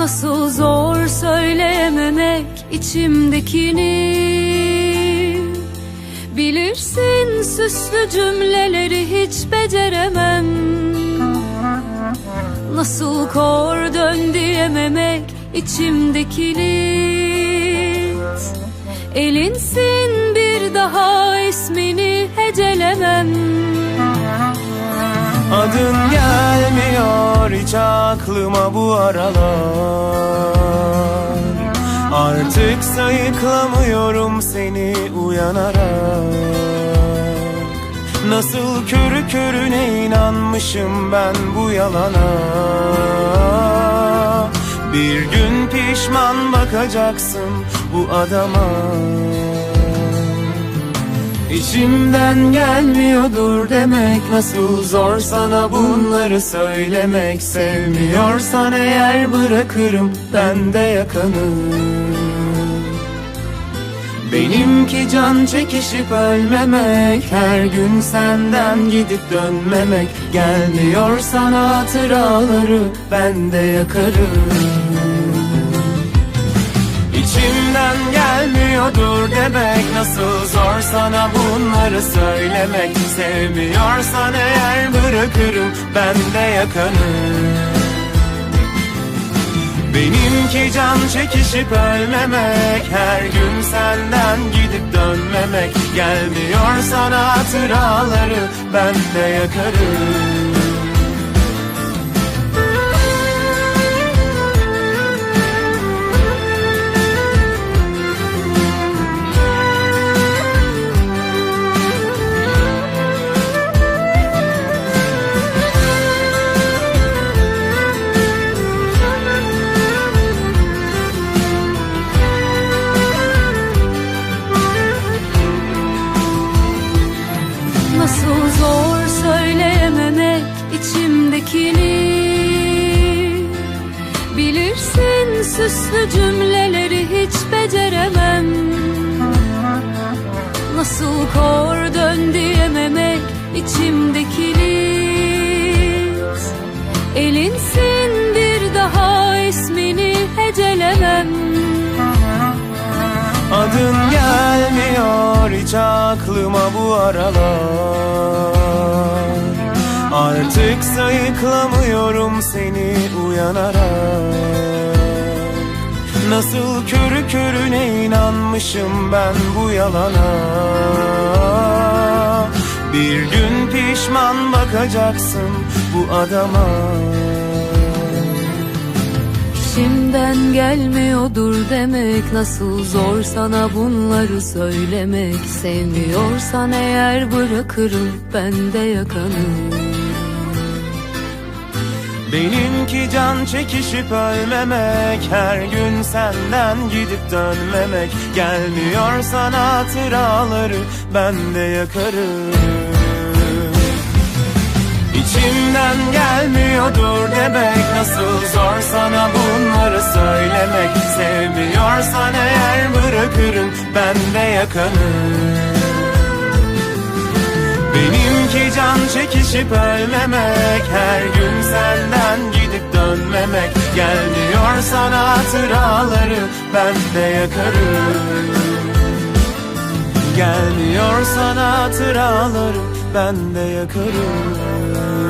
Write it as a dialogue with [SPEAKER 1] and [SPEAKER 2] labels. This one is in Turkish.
[SPEAKER 1] Nasıl zor söyleyememek içimdekini. Bilirsin süslü cümleleri hiç beceremem. Nasıl kor dön diyememek içimdekini. Elinsin bir daha ismini hecelemem.
[SPEAKER 2] Adın gelmiyor hiç aklıma bu aralar. Artık sayıklamıyorum seni uyanarak. Nasıl körü körüne inanmışım ben bu yalana. Bir gün pişman bakacaksın bu adama İçimden gelmiyordur demek. Nasıl zor sana bunları söylemek. Sevmiyorsan eğer bırakırım ben de yakanı Benimki can çekişip ölmemek. Her gün senden gidip dönmemek. Gelmiyor sana hatıraları ben de yakarım İçimden gelmiyordur demek. Nasıl zor sana bunları söylemek. Sevmiyorsan eğer bırakırım ben de yakanı Benimki can çekişip ölmemek. Her gün senden gidip dönmemek. Gelmiyor sana hatıraları ben de yakarım
[SPEAKER 1] Nasıl kor dön diyememek içimdekini Elinsin bir daha ismini hecelemem.
[SPEAKER 2] Adın gelmiyor hiç aklıma bu aralar. Artık sayıklamıyorum seni uyanarak Nasıl körü körüne inanmışım ben bu yalana? Bir gün pişman bakacaksın bu adama.
[SPEAKER 1] İçimden gelmiyordur demek Nasıl zor sana bunları söylemek. Sevmiyorsan eğer bırakırım ben de yakanı
[SPEAKER 2] Benimki can çekişip ölmemek Her gün senden gidip dönmemek. Gelmiyor sana hatıraları ben de yakarım. İçimden gelmiyordur demek Nasıl zor sana bunları söylemek. Sevmiyorsan eğer bırakırım ben de yakanı Benimki can çekişip ölmemek Her gün senden gidip dönmemek. Gelmiyor sana hatıraları ben de yakarım. Gelmiyor sana hatıraları ben de yakarım